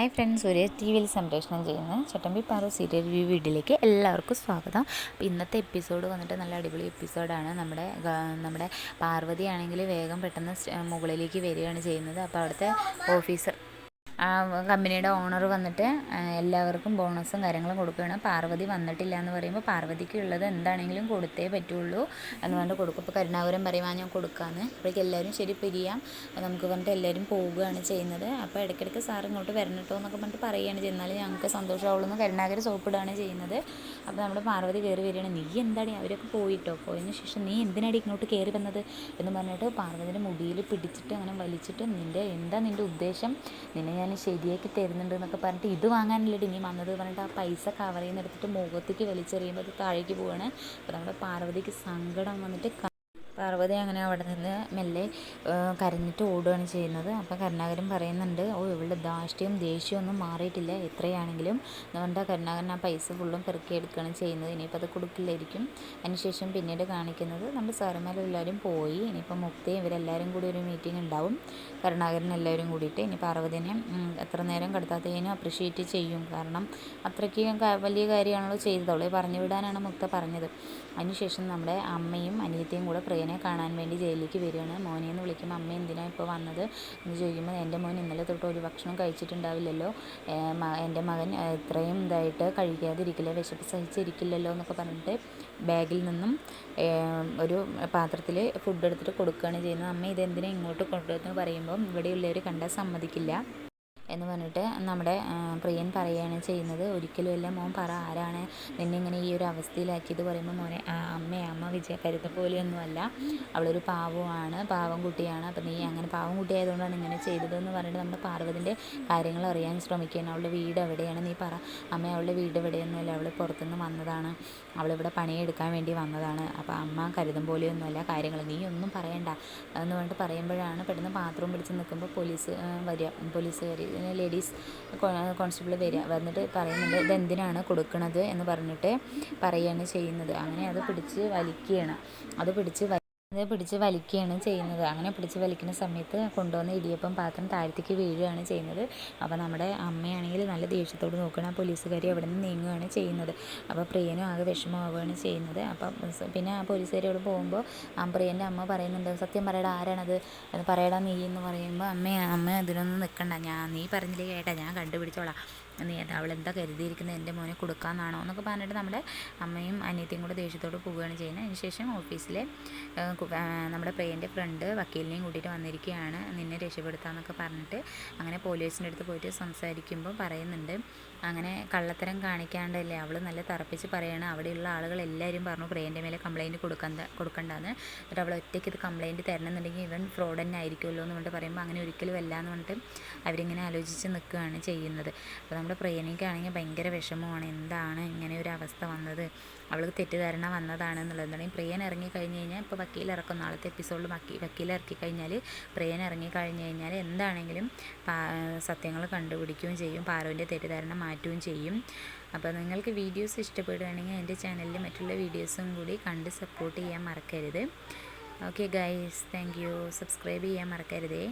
Hi friends ഒരു T വിയിൽ സംപ്രേഷണം ചെയ്യുന്ന ചട്ടമ്പി പാറ സീരിയൽ റിവ്യൂ വീഡിയോയിലേക്ക് എല്ലാവർക്കും സ്വാഗതം. അപ്പോൾ ഇന്നത്തെ എപ്പിസോഡ് വന്നിട്ട് നല്ല അടിപൊളി എപ്പിസോഡാണ് നമ്മുടെ നമ്മുടെ പാർവതി ആണെങ്കിൽ വേഗം പെട്ടെന്ന് മുകളിലേക്ക് വരികയാണ് ചെയ്യുന്നത്. അപ്പോൾ അവിടുത്തെ ഓഫീസർ ആ കമ്പനിയുടെ ഓണർ വന്നിട്ട് എല്ലാവർക്കും ബോണസും കാര്യങ്ങളും കൊടുക്കുകയാണ്. പാർവതി വന്നിട്ടില്ല എന്ന് പറയുമ്പോൾ പാർവതിക്ക് ഉള്ളത് എന്താണെങ്കിലും കൊടുത്തേ പറ്റുള്ളൂ എന്ന് പറഞ്ഞിട്ട് കൊടുക്കും. ഇപ്പോൾ കരുണാകരം പറയുവാൻ ഞാൻ കൊടുക്കാമെന്ന് അപ്പോഴേക്കും എല്ലാവരും ശരി പിരിയാം. നമുക്ക് പറഞ്ഞിട്ട് എല്ലാവരും പോവുകയാണ് ചെയ്യുന്നത്. അപ്പോൾ ഇടയ്ക്കിടയ്ക്ക് സാർ ഇങ്ങോട്ട് വരണട്ടോ എന്നൊക്കെ പറഞ്ഞിട്ട് പറയുകയാണ് ചെയ്യുന്നത്. ഞങ്ങൾക്ക് സന്തോഷമാവുള്ളൂ എന്ന് കരുണാകരം സോപ്പിടുകയാണ് ചെയ്യുന്നത്. അപ്പോൾ നമ്മുടെ പാർവതി കയറി വരികയാണ്. നീ എന്താണ് അവരൊക്കെ പോയിട്ടോ? പോയതിന് ശേഷം നീ എന്തിനാടി ഇങ്ങോട്ട് കയറി വന്നത്? എന്ന് പറഞ്ഞിട്ട് പാർവതിന്റെ മുടിയിൽ പിടിച്ചിട്ട് അങ്ങനെ വലിച്ചിട്ട് നിന്റെ എന്താ നിന്റെ ഉദ്ദേശം? നിന്നെ ഞാൻ ശരിയാക്കി തരുന്നുണ്ട് എന്നൊക്കെ പറഞ്ഞിട്ട് ഇത് വാങ്ങാനല്ലേ നീ വന്നത് പറഞ്ഞിട്ട് ആ പൈസ കവർ നിന്ന് എടുത്തിട്ട് മുഖത്തേക്ക് വലിച്ചെറിയുമ്പോൾ അത് താഴേക്ക് പോവാണ്. അപ്പോൾ നമ്മുടെ പാർവതിക്ക് സങ്കടം വന്നിട്ട് പാർവതി അങ്ങനെ അവിടെ നിന്ന് മെല്ലെ കരഞ്ഞിട്ട് ഓടുകയാണ് ചെയ്യുന്നത്. അപ്പോൾ കരുണാകരൻ പറയുന്നുണ്ട് ഓ ഇവളുടെ ധാഷ്ട്യവും ദേഷ്യമൊന്നും മാറിയിട്ടില്ല. എത്രയാണെങ്കിലും അതുകൊണ്ട് കരുണാകരൻ ആ പൈസ ഫുള്ളും പെറുക്കിയെടുക്കുകയാണ് ചെയ്യുന്നത്. ഇനിയിപ്പോൾ അത് കൊടുക്കില്ലായിരിക്കും. അതിനുശേഷം പിന്നീട് കാണിക്കുന്നത് നമ്മുടെ സാറന്മാരെല്ലാവരും പോയി. ഇനിയിപ്പോൾ മുക്തി ഇവരെല്ലാവരും കൂടി ഒരു മീറ്റിംഗ് ഉണ്ടാവും. കരുണാകരൻ എല്ലാവരും കൂടിയിട്ട്. ഇനി പാർവതിനെ എത്ര നേരം കടത്താത്തതിനും അപ്രിഷ്യേറ്റ് ചെയ്യും. കാരണം അത്രയ്ക്ക് വലിയ കാര്യമാണല്ലോ ചെയ്തത്. പറഞ്ഞു വിടാനാണ് മുക്ത പറഞ്ഞത്. അതിനുശേഷം നമ്മുടെ അമ്മയും അനിയത്തിയും കൂടെ പ്രിയനെ കാണാൻ വേണ്ടി ജയിലിലേക്ക് വരികയാണ്. മോനെ എന്ന് വിളിക്കുമ്പോൾ അമ്മ എന്തിനാ ഇപ്പോൾ വന്നത് എന്ന് ചോദിക്കുമ്പോൾ എന്റെ മോൻ ഇന്നലെ തൊട്ട് ഒരു ഭക്ഷണം കഴിച്ചിട്ടുണ്ടാവില്ലല്ലോ. എന്റെ മകൻ ഇത്രയും ഇതായിട്ട് കഴിക്കാതിരിക്കില്ല വിശപ്പ് സഹിച്ചിരിക്കില്ലല്ലോ എന്നൊക്കെ പറഞ്ഞിട്ട് ബാഗിൽ നിന്നും ഒരു പാത്രത്തിൽ ഫുഡ് എടുത്തിട്ട് കൊടുക്കുകയാണ് ചെയ്യുന്നത്. അമ്മ ഇതെന്തിനാ ഇങ്ങോട്ട് കൊണ്ടുവന്ന് പറയുമ്പോൾ ഇവിടെയുള്ളവർ കണ്ടാൽ സമ്മതിക്കില്ല. എന്ന് പറഞ്ഞിട്ട് നമ്മുടെ പ്രിയൻ പറയുകയാണ് ചെയ്യുന്നത്. ഒരിക്കലും അല്ല മോൻ പറ ആരാണ് നിന്നെ ഇങ്ങനെ ഈ ഒരു അവസ്ഥയിലാക്കിയത് പറയുമ്പോൾ മോനെ അമ്മ അമ്മ വിജയ കരുത പോലെയൊന്നുമല്ല. അവളൊരു പാവമാണ് പാവം കുട്ടിയാണ്. അപ്പം നീ അങ്ങനെ പാവം കുട്ടിയായതുകൊണ്ടാണ് ഇങ്ങനെ ചെയ്തതെന്ന് പറഞ്ഞിട്ട് നമ്മുടെ പാർവതിന്റെ കാര്യങ്ങൾ അറിയാൻ ശ്രമിക്കുകയാണ്. അവളുടെ വീട് എവിടെയാണ്? നീ പറ. അമ്മ അവളുടെ വീട് എവിടെയൊന്നുമല്ല. അവൾ പുറത്തുനിന്ന് വന്നതാണ്. അവളിവിടെ പണിയെടുക്കാൻ വേണ്ടി വന്നതാണ്. അപ്പോൾ അമ്മ കരുതും പോലെയൊന്നുമല്ല കാര്യങ്ങൾ. നീ ഒന്നും പറയണ്ട. എന്ന് പറഞ്ഞിട്ട് പറയുമ്പോഴാണ് പെട്ടെന്ന് ബാത്റൂം പിടിച്ച് നിൽക്കുമ്പോൾ പോലീസ് വരിക. പോലീസുകാർ ലേഡീസ് കോൺസ്റ്റബിൾ വരിക വന്നിട്ട് പറയുന്നുണ്ട് ഇതെന്തിനാണ് കൊടുക്കുന്നത് എന്ന് പറഞ്ഞിട്ട് പറയുകയാണ് ചെയ്യുന്നത്. അങ്ങനെ അത് പിടിച്ച് വലിക്കുകയാണ്. അത് പിടിച്ച് അത് പിടിച്ച് വലിക്കുകയാണ് ചെയ്യുന്നത്. അങ്ങനെ പിടിച്ച് വലിക്കുന്ന സമയത്ത് കൊണ്ടുവന്ന ഇടിയപ്പം പാത്രം താഴത്തേക്ക് വീഴുകയാണ് ചെയ്യുന്നത്. അപ്പോൾ നമ്മുടെ അമ്മയാണെങ്കിൽ നല്ല ദേഷ്യത്തോട് നോക്കണം ആ പോലീസുകാരി അവിടെ നിന്ന് നീങ്ങുകയാണ് ചെയ്യുന്നത്. അപ്പോൾ പ്രിയനും ആകെ വിഷമമാവുകയാണ് ചെയ്യുന്നത്. അപ്പം പിന്നെ ആ പോലീസുകാരിയോട് പോകുമ്പോൾ ആ പ്രിയന്റെ അമ്മ പറയുന്നുണ്ട് സത്യം പറയടാ ആരാണത്? പറയടാ നീ എന്ന് പറയുമ്പോൾ അമ്മ അമ്മ ഇതിനൊന്നും നിൽക്കണ്ട. ഞാൻ നീ പറഞ്ഞില്ലേ കേട്ടാ ഞാൻ കണ്ടുപിടിച്ചോളാം. നീ അവളെന്താ കരുതിയിരിക്കുന്നത് എന്റെ മോനെ കൊടുക്കാമെന്നാണോ എന്നൊക്കെ പറഞ്ഞിട്ട് നമ്മുടെ അമ്മയും അനിയത്തിയും കൂടെ ദേഷ്യത്തോട് പോവുകയാണ് ചെയ്യുന്നത്. അതിനുശേഷം ഓഫീസിലെ നമ്മുടെ പ്രിയന്റെ ഫ്രണ്ട് വക്കീലിനെയും കൂട്ടിയിട്ട് വന്നിരിക്കുകയാണ്. നിന്നെ രക്ഷപ്പെടുത്താമെന്നൊക്കെ പറഞ്ഞിട്ട് അങ്ങനെ പോലീസിന്റെ അടുത്ത് പോയിട്ട് സംസാരിക്കുമ്പോൾ പറയുന്നുണ്ട് അങ്ങനെ കള്ളത്തരം കാണിക്കാണ്ടല്ലേ അവൾ നല്ല തറപ്പിച്ച് പറയാണ്. അവിടെയുള്ള ആളുകൾ എല്ലാവരും പറഞ്ഞു പ്രിയന്റെ മേലെ കംപ്ലൈന്റ് കൊടുക്കണ്ട കൊടുക്കണ്ടെന്ന്. എന്നിട്ട് അവൾ ഒറ്റയ്ക്ക് ഇത് കംപ്ലൈന്റ് തരണമെന്നുണ്ടെങ്കിൽ ഇവൻ ഫ്രോഡ് തന്നെ ആയിരിക്കുമല്ലോ എന്ന് പറഞ്ഞിട്ട് പറയുമ്പോൾ അങ്ങനെ ഒരിക്കലും അല്ല എന്ന് പറഞ്ഞിട്ട് അവരിങ്ങനെ ആലോചിച്ച് നിൽക്കുകയാണ് ചെയ്യുന്നത്. അപ്പോൾ നമ്മുടെ പ്രിയനിക്കാണെങ്കിൽ ഭയങ്കര വിഷമമാണ്. എന്താണ് ഇങ്ങനെ ഒരു അവസ്ഥ വന്നത്? അവൾക്ക് തെറ്റിദ്ധാരണ വന്നതാണ് എന്നുള്ളത് എന്താണെങ്കിൽ പ്രിയൻ ഇറങ്ങി കഴിഞ്ഞ് കഴിഞ്ഞാൽ ഇപ്പോൾ വക്കീൽ ഇറക്കും. നാളത്തെ എപ്പിസോഡിൽ വക്കീൽ വക്കീൽ ഇറക്കി കഴിഞ്ഞാൽ പ്രിയൻ ഇറങ്ങി കഴിഞ്ഞ് കഴിഞ്ഞാൽ എന്താണെങ്കിലും സത്യങ്ങൾ കണ്ടുപിടിക്കുകയും ചെയ്യും. പാറുവിന്റെ തെറ്റിദ്ധാരണ മാറ്റുകയും ചെയ്യും. അപ്പോൾ നിങ്ങൾക്ക് വീഡിയോസ് ഇഷ്ടപ്പെടുകയാണെങ്കിൽ എന്റെ ചാനലിൽ മറ്റുള്ള വീഡിയോസും കൂടി കണ്ട് സപ്പോർട്ട് ചെയ്യാൻ മറക്കരുത്. Okay guys thank you. Subscribe ചെയ്യാൻ മറക്കരുതേ.